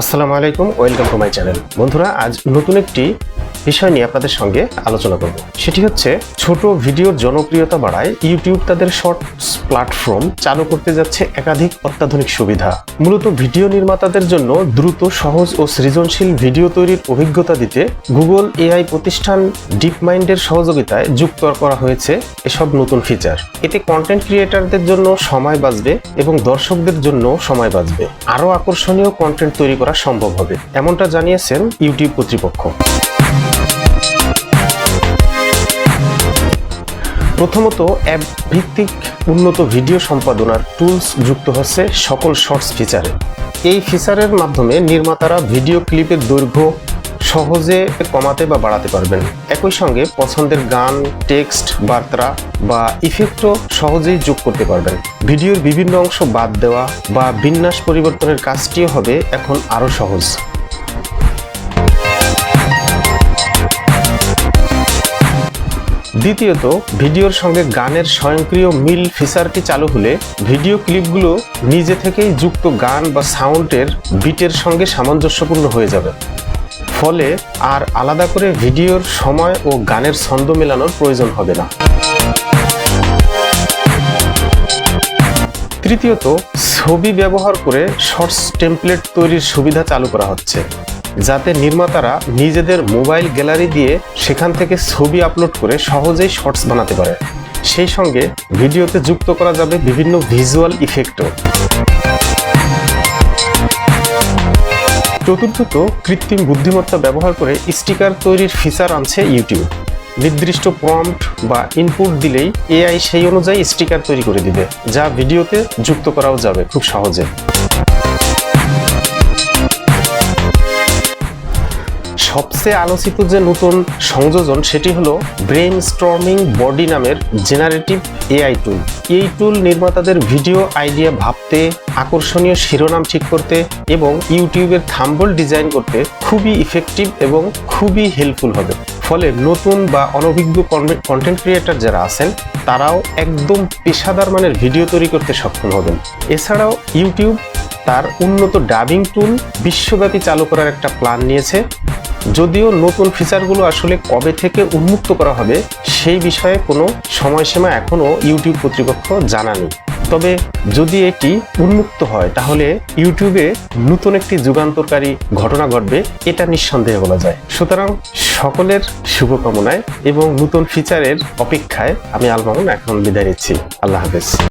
আসসালামু আলাইকুম welcome to my channel. বন্ধুরা আজ নতুন একটি বিষয় নিয়ে আপনাদের সঙ্গে আলোচনা করব। সেটি হচ্ছে, ছোট ভিডিওর জনপ্রিয়তা বাড়ায় ইউটিউব তাদের শর্টস প্ল্যাটফর্ম চালু করতে যাচ্ছে একাধিক অত্যাধুনিক সুবিধা। মূলত ভিডিও নির্মাতাদের জন্য দ্রুত, সহজ ও সৃজনশীল ভিডিও তৈরির অভিজ্ঞতা দিতে গুগল এআই প্রতিষ্ঠান ডিপ মাইন্ডের সহযোগিতায় যুক্ত করা হয়েছে এসব নতুন ফিচার এতে কন্টেন্ট ক্রিয়েটারদের জন্য সময় বাঁচবে এবং দর্শকদের জন্য সময় বাঁচবে। আরও আকর্ষণীয় কন্টেন্ট তৈরি করা সম্ভব হবে, এমনটা জানিয়েছেন ইউটিউব কর্তৃপক্ষ। প্রথমত অ্যাপ ভিত্তিক উন্নত ভিডিও সম্পাদনার টুলস যুক্ত হচ্ছে সকল শর্টস ফিচারে। এই ফিচারের মাধ্যমে নির্মাতারা ভিডিও ক্লিপের দৈর্ঘ্য সহজে কমাতে বা বাড়াতে পারবেন। একই সঙ্গে পছন্দের গান, টেক্সট, বার্তা বা ইফেক্টও সহজেই যোগ করতে পারবেন। ভিডিওর বিভিন্ন অংশ বাদ দেওয়া বা বিন্যাস পরিবর্তনের কাজটিও হবে এখন আরও সহজ। দ্বিতীয়ত, ভিডিওর সঙ্গে গানের স্বয়ংক্রিয় মিল ফিচারটি চালু হলে ভিডিও ক্লিপগুলো নিজে থেকেই যুক্ত গান বা সাউন্ডের বিটের সঙ্গে সামঞ্জস্যপূর্ণ হয়ে যাবে। ফলে আর আলাদা করে ভিডিওর সময় ও গানের ছন্দ মেলানোর প্রয়োজন হবে না। তৃতীয়ত, ছবি ব্যবহার করে শর্টস টেমপ্লেট তৈরির সুবিধা চালু করা হচ্ছে। যাতে নির্মাতারা নিজেদের মোবাইল গ্যালারি দিয়ে সেখান থেকে ছবি আপলোড করে সহজেই শর্টস বানাতে পারে। সেই সঙ্গে ভিডিওতে যুক্ত করা যাবে বিভিন্ন ভিজুয়াল ইফেক্টও। চতুর্থত কৃত্রিম বুদ্ধিমত্তা ব্যবহার করে স্টিকার তৈরির ফিচার আনছে ইউটিউব। নির্দিষ্ট প্রম্পট বা ইনপুট দিলেই এআই সেই অনুযায়ী স্টিকার তৈরি করে দিবে, যা ভিডিওতে যুক্ত করাও যাবে খুব সহজে। সবচেয়ে আলোচিত যে নতুন সংযোজন সেটি হলো ব্রেন স্টর্মিং বডি নামের জেনারেটিভ এআই টুল এই টুল নির্মাতাদের ভিডিও আইডিয়া ভাবতে, আকর্ষণীয় শিরোনাম ঠিক করতে এবং ইউটিউবের থাম্বল ডিজাইন করতে খুবই ইফেক্টিভ এবং খুবই হেল্পফুল হবে। ফলে নতুন বা অনভিজ্ঞ কন্টেন্ট ক্রিয়েটার যারা আছেন, তারাও একদম পেশাদার মানের ভিডিও তৈরি করতে সক্ষম হবেন। এছাড়াও ইউটিউব তার উন্নত ডাবিং টুল বিশ্বব্যাপী চালু করার একটা প্ল্যান নিয়েছে। যদিও নতুন ফিচারগুলো আসলে কবে থেকে উন্মুক্ত করা হবে, সেই বিষয়ে কোনো সময়সীমা এখনও ইউটিউব কর্তৃপক্ষ জানানি। তবে যদি এটি উন্মুক্ত হয়, তাহলে ইউটিউবে নতুন একটি যুগান্তরকারী ঘটনা ঘটবে, এটা নিঃসন্দেহে বলা যায়। সুতরাং সকলের শুভকামনায় এবং নতুন ফিচারের অপেক্ষায় আমি আলমামুন এখন বিদায় নিচ্ছি। আল্লাহ হাফেজ।